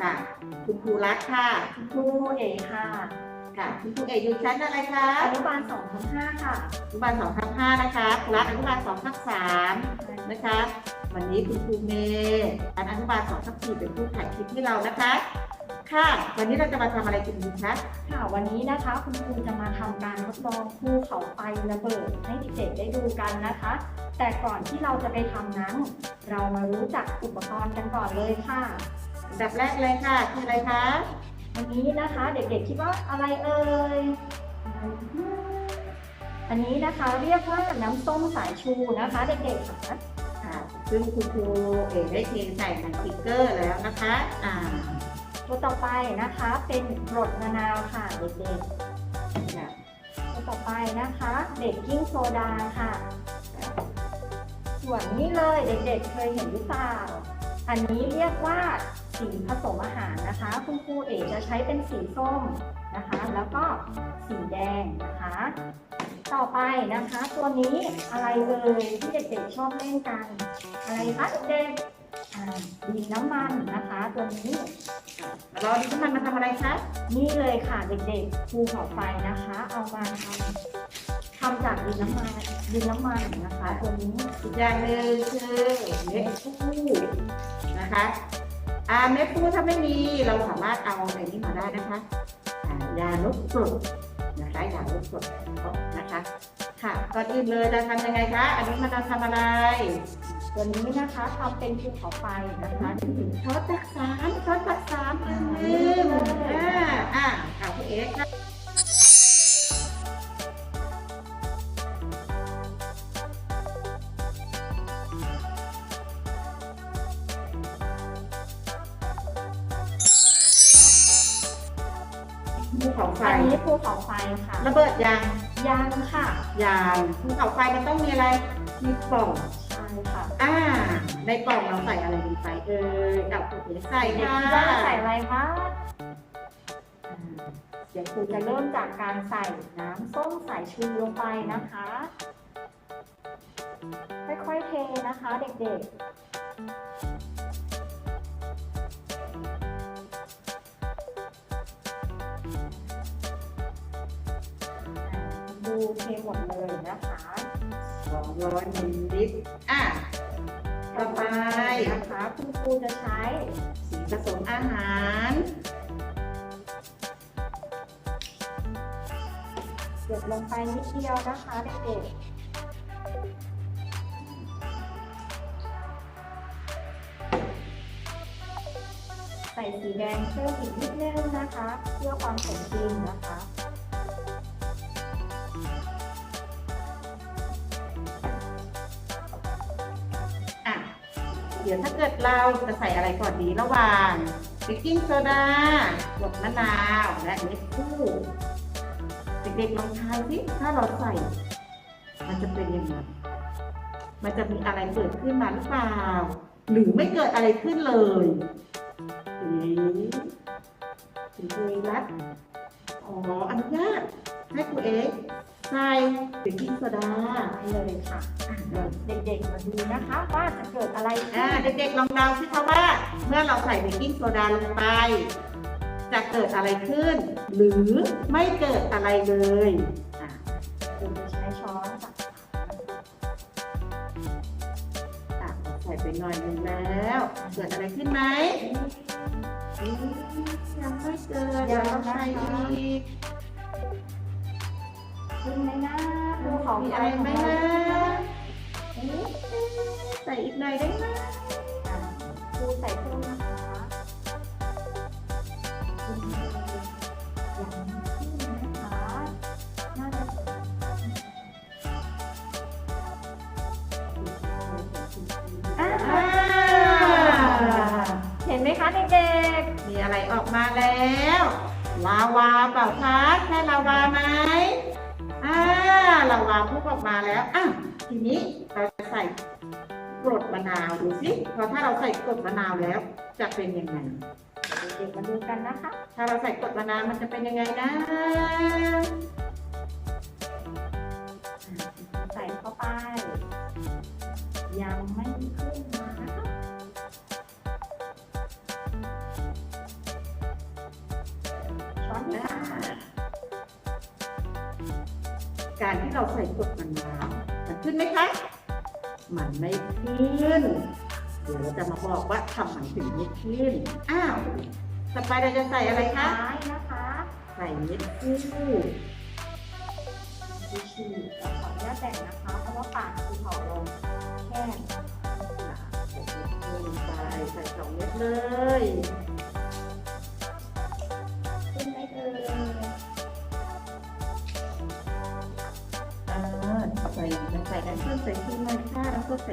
ค่ะคุณครูรักค่ะครูเอกค่ะค่ะคุณครูเอกอยู่ชั้นอะไรคะอนุบาล2ทับ5ค่ะอนุบาลสองทับห้านะคะครูรักอนุบาลสองทับสามนะคะวันนี้คุณครูเมย์อันอนุบาลสองทับสี่เป็นผู้ถ่ายคลิปให้เรานะคะ ค่ะ วันนี้เราจะมาทำอะไรกันดีคะค่ะ วันนี้นะคะคุณครูจะมาทำการทดลองภูเขาไฟระเบิดให้เด็กๆได้ดูกันนะคะ แต่ก่อนที่เราจะไปทำนั้น เรามารู้จักอุปกรณ์กันก่อนเลยค่ะ อันดับแรกเลยค่ะคืออะไรคะวันนี้นะคะเด็กๆคิดว่าอะไรเอ่ยอันนี้นะคะเรียกว่าน้ำส้มสายชูนะคะ เด็กๆค่ะซึ่งคุณครูเอกได้เทใส่ในสติ๊กเกอร์แล้วนะคะอ่าตัวต่อไปนะคะเป็นกรดมะนาวค่ะเด็กๆค่ะตัวต่อไปนะคะเบกกิ้งโซดาค่ะ ส่วนนี้เลยเด็กๆเคยเห็นหรือเปล่า อันนี้เรียกว่า สีผสมอาหารนะคะ คุณครูเอกจะใช้เป็นสีส้มนะคะ แล้วก็สีแดงนะคะ ต่อไปนะคะ ตัวนี้อะไรเอ่ยที่เด็กๆชอบเล่นกัน อะไรคะเด็กดินน้ำมันนะคะตัวนี้เราดินน้ำมันมาทำอะไรคะนี่เลยค่ะเด็กๆภูเขาไฟนะคะ เอามาทำทำจากดินน้ำมันดินน้ำมันนะคะ ตัวนี้อีกอย่างหนึ่งคือเม็ดฟูนะคะ อ่าเม็ดฟูถ้าไม่มีเราสามารถเอาอะไรนี้มาได้นะคะยาลดกรดนะคะยาลดกรดนะคะค่ะก่อนอื่นเลยเราทำยังไงคะอันนี้มันเราทำอะไรตัวนี้นะคะทำเป็นภูเขาไฟนะคะช็อตตักสามช็อตตักสามลืมอ่าอ่าค่ะคุณเอ๊ค่ะ เขาไฟ อันนี้ภูเขาไฟค่ะระเบิดยางยางค่ะยางภูเขาไฟมันต้องมีอะไร มีปล่อง ใช่ค่ะอ่า ในกล่องเราใส่อะไรลงไปเออเอาคุณเอ๋ใส่เด็กค่ะคิดว่าใส่อะไรคะอ่าเดี๋ยวครูจะเริ่มจากการใส่น้ำส้มสายชูลงไปนะคะ ค่อยๆเทนะคะเด็กๆ เทหมดเลยนะคะ200มิลลิลิตรอะต่อไปนะคะคุณครูจะใช้สีผสมอาหารหยดลงไปนิดเดียวนะคะเด็กๆใส่สีแดงเพิ่มอีกนิดนึงนะคะ เพื่อความสมจริงนะคะ เดี๋ยวถ้าเกิดเราจะใส่อะไรก่อนดีระหว่างเบกกิ้งโซดากรดมะนาวและเม็ดฟูเด็กๆลองทายสิถ้าเราใส่ มันจะเป็นยังไงมันจะมีอะไรเกิดขึ้นมาหรือเปล่า หรือไม่เกิดอะไรขึ้นเลยเอ๊ะคุณครูรักอ๋ออนุญาตให้ครูเอ๊ะใส่เบกกิ้งโซดาได้เลยค่ะอะเดี๋ยวเด็กๆมาดูนะคะว่าจะเกิดอะไรขึ้อ่านเด็กๆลองเดาสิคะว่า เมื่อเราใส่เบกกิ้งโซดาลงไป จะเกิดอะไรขึ้น หรือไม่เกิดอะไรเลยอะครูจะใช้ช้อนตักอะใส่ไปหน่อยหนึงแล้ว เกิดอะไรขึ้นไหมอ๊ะยังไม่เกิดเดี๋ยวเราใส่อีก ขึ้นไหมนะดูของมีไฟอะไรของไหมเรานะเอ๊ะใส่อีกหน่อยได้ไหมอะครูใส่เพิ่มนะคะขึ้นเลยอย่างนี้ขึ้นนะคะน่าจะอ่าอ่าเห็นไหมคะเด็กมีอะไรออกมาแล้ว ลาวาเปล่าคะใช่ลาวาไหม อ่าลาวางทุกออกมาแล้วอะทีนี้เราจะใส่กรดมะนาวดูสิพอถ้าเราใส่กรดมะนาวแล้ว จะเป็นยังไงเด็กๆมาดูกันนะคะ ถ้าเราใส่กรดมะนาวมันจะเป็นยังไงนะ การที่เราใส่กรดมะนาวมันขึ้นไหมคะ มันไม่ขึ้น เดี๋ยวเราจะมาบอกว่าทำไมถึงไม่ขึ้น อ้าวต่อไปเราจะใส่อะไรคะท้ายนะคะ ใส่เม็ดฟูชีชีเราขออนุญาตแบ่งนะคะ เพราะว่าปากคือเผาลงแค่ลงไปใส่สองเม็ดเลย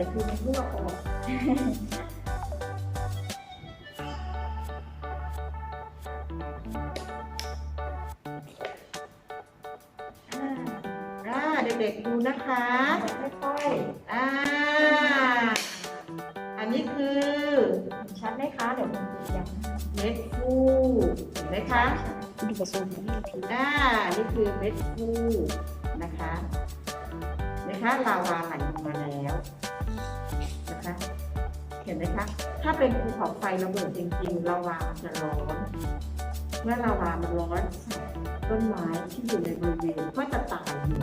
แล้วก็ใส่คืนในลวออกเด็กๆดูนะคะค่อยๆอ่า อันนี้คือชัดไหมคะ เดี๋ยวมันเอียงเม็ดฟูเห็นไหมคะดูกระสุนนี่ทีอ่านี่คือเม็ดฟูนะคะเห็นไหมคะลาวาไหลลงมาแล้ว ห็นไหมคะ ถ้าเป็นภูเขาไฟระเบิดจริงๆลาวามันจะร้อน เมื่อลาวามันร้อนต้นไม้ที่อยู่ในบริเวณก็จะตายอยู่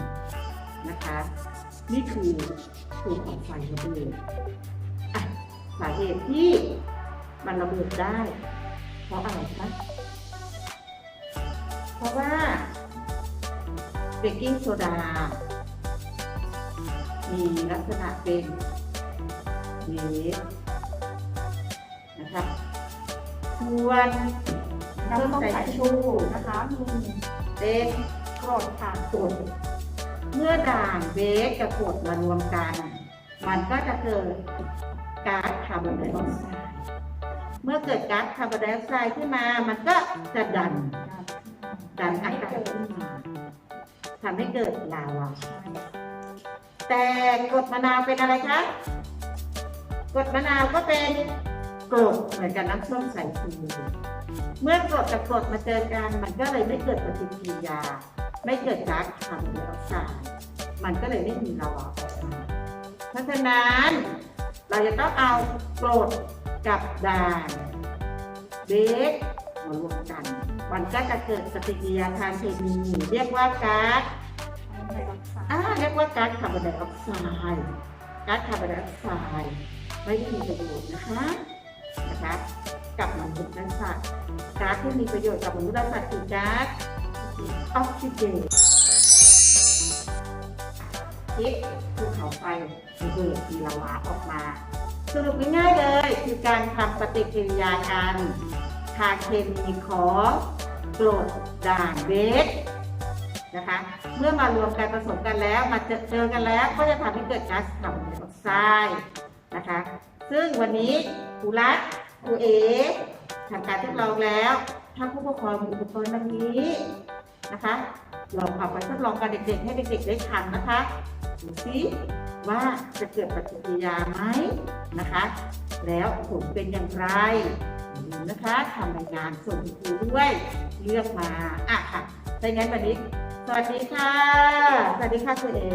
นะคะ นี่คือภูเขาไฟระเบิดสาเหตุที่มันระเบิดได้ เพราะอะไรคะ เพราะว่าเบกกิ้งโซดา มีลักษณะเป็นเบส นะคะส่วนน้ำส้มสายชูนะคะ มีเป็นกรดค่ะกรดเมื่อด่างเบสกับกรดมารวมกัน มันก็จะเกิดก๊าซคาร์บอนไดออกไซด์เมื่อเกิดก๊าซคาร์บอนไดออกไซด์ขึ้นมา มันก็จะดัน ดันอากาศขึ้นมาทำให้เกิดลาวาแต่กรดมะนาวเป็นอะไรคะกรดมะนาวก็เป็น กรดเหมือนกับน้ำส้มสายชูเมื่อกรดกับกรดมาเจอกันมันก็เลยไม่เกิดปฏิกิริยา ไม่เกิดก๊าซคาร์บอนไดออกไซด์มันก็เลยไม่มีลาวาออกมาเพราะฉะนั้นเราจะต้องเอากรดกับด่างเบสมารวมกัน มันก็จะเกิดปฏิกิริยาทางเคมีเรียกว่าก๊าซอ่าเรียกว่าก๊าซคาร์บอนไดออกไซด์ก๊าซคาร์บอนไดออกไซด์ไม่ได้มีประโยชน์นะคะ นะคะกับมนุษย์และสัตว์ก๊าซที่มีประโยชน์กับมนุษย์และสัตว์คือก๊าซออกซิเจนทิศภูเขาไฟระเบิดมีลาวาออกมา สรุปง่ายๆเลย คือการทำปฏิกิริยากันทาเคมีของกรดด่างเบสนะคะ เมื่อมารวมกันผสมกันแล้ว มาเจอเจอกันแล้ว ก็จะทำให้เกิดก๊าซคาร์บอนไดออกไซด์นะคะ ซึ่งวันนี้ครูรัตครูเอทำการทดลองแล้ว ถ้าผู้ปกครองมีอุปกรณ์ดังนี้นะคะลองเอาไปทดลองกับเด็กๆ ให้เด็กๆได้ทำนะคะดูซิว่าจะเกิดปฏิกิริยาไหมนะคะ แล้วผลเป็นอย่างไรนะคะทำรายงานส่งครูด้วยเลือกมาอะค่ะถ้าอย่างนั้นวันนี้ สวัสดีค่ะ สวัสดีค่ะคุณเอ๋